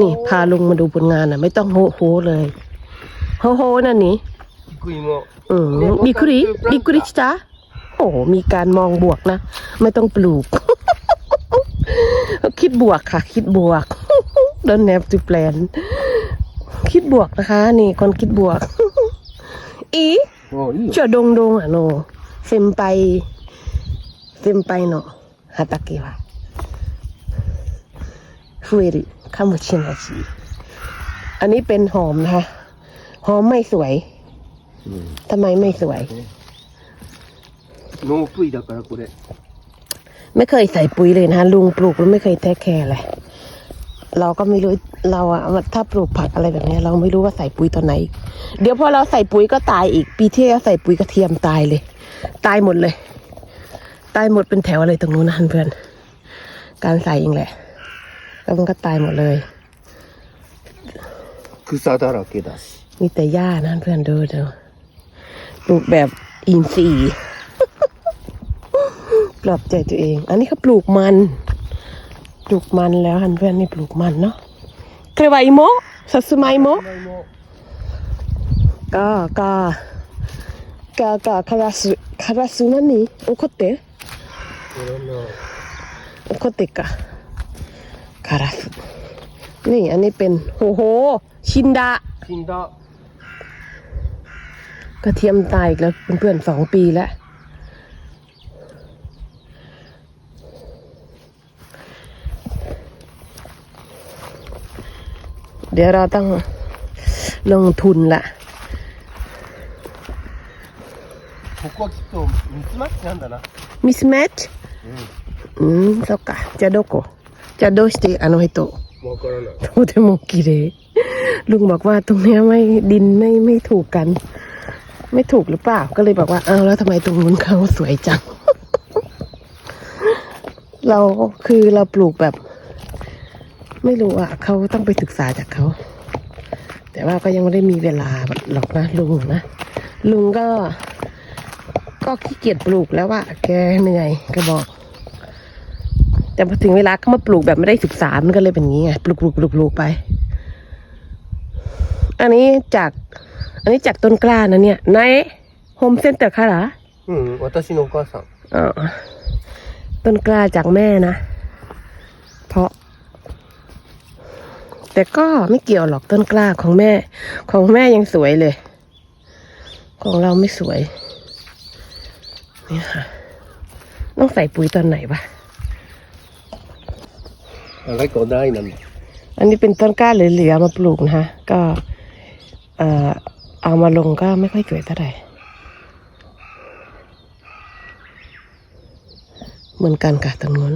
นี่พาลุงมาดูผลงานอะ ไม่ต้องโฮโฮเลยโฮโฮนั่นนี่อืมบีคุริบีคุริจ้าโอ้มีการมองบวกนะ ไม่ต้องปลูก คิดบวกค่ะ คิดบวกดอนแนบจูแปรนคิดบวกนะคะ นี่คนคิดบวก อีจอดงดงอะโนเซมไปเซมไปเนาะฮาตะกิวะ ฟรีข้ามชินาชีอันนี้เป็นหอมนะคะ หอมไม่สวยทำไมไม่สวย โนปุยดักระกุเรไม่เคยใส่ปุ๋ยเลยนะลุงปลูกแล้วไม่เคยแท้แคร์เลยเราก็ไม่รู้เราอะถ้าปลูกผักอะไรแบบนี้ เราไม่รู้ว่าใส่ปุ๋ยตอนไหน เดี๋ยวพอเราใส่ปุ๋ยก็ตายอีก ปีที่เราใส่ปุ๋ยกระเทียมตายเลย ตายหมดเลย ตายหมดเป็นแถวอะไรตรงนู้นนะเพื่อน การใส่เองแหละ ก็มันก็ตายหมดเลย คือซาดาราเกดัสมีแต่หญ้านะเพื่อนดูเดี๋ปลูกแบบอินทรีย์ปลอบใจตัวเอง อันนี้เขาปลูกมัน ปลูกมันแล้วฮันเพื่อนนี่ปลูกมันเนาะเครวายโมสัสมัยโมก็ก็ก็ก็คาราสุคาราสุนั่นนี่โอโคเตะโอโคเตะกะ คาราสุนี่อันนี้เป็นโอ้โห ชินดะ 死んだ กระเทียมตายอีกแล้วเพื่อนๆสองปีแล้ว เดี๋ยวเราต้องลงทุนละ ここはきっとミツマキなんだな มิสแมทอืมそっかじゃあどこ じゃあどうしてあの人わからないとても綺麗ลุงบอกว่าตรงเนี้ยไม่ดินไม่ไม่ถูกกัน ไม่ถูกหรือเปล่า ก็เลยบอกว่าอ้าวแล้วทำไมตรงนู้นเขาสวยจัง เราคือเราปลูกแบบ ไม่รู้อ่ะเขาต้องไปศึกษาจากเขา แต่ว่าก็ยังไม่ได้มีเวลาหรอกนะลุงนะลุงก็ ก็ขี้เกียจปลูกแล้วว่าแกเหนื่อยก็บอก แต่พอถึงเวลาก็มาปลูกแบบไม่ได้ศึกษามันก็เลยเป็นงี้ไงปลูกปลูกปลูกปลูกไป อันนี้จาก อันนี้จากต้นกล้านะเนี่ยในโฮมเซ็นเตอร์ค่ะเหรออืมวัตชิโกสังอ๋อต้นกล้าจากแม่นะ เพราะ แต่ก็ไม่เกี่ยวหรอกต้นกล้าของแม่ ของแม่ยังสวยเลย ของเราไม่สวย นี่ค่ะ ต้องใส่ปุ๋ยตอนไหนวะ อะไรก็ได้นั่นอันนี้เป็นต้นกล้าเหลือๆมาปลูกนะคะก็เอามาลงก็ไม่ค่อยเกิดเท่าไหร่เหมือนกันค่ะตรงนู้น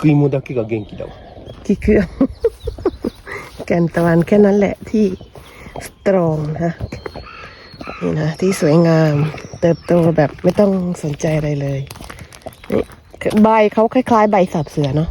คุยมูดากก็เก่งกี่ดวกี่เกแกนตะวันแค่นั้นแหละที่สตรองนะนี่นะที่สวยงาม เติบโตแบบไม่ต้องสนใจอะไรเลยนี่ใบเขาคล้าย ๆ ใบสับเสือเนาะ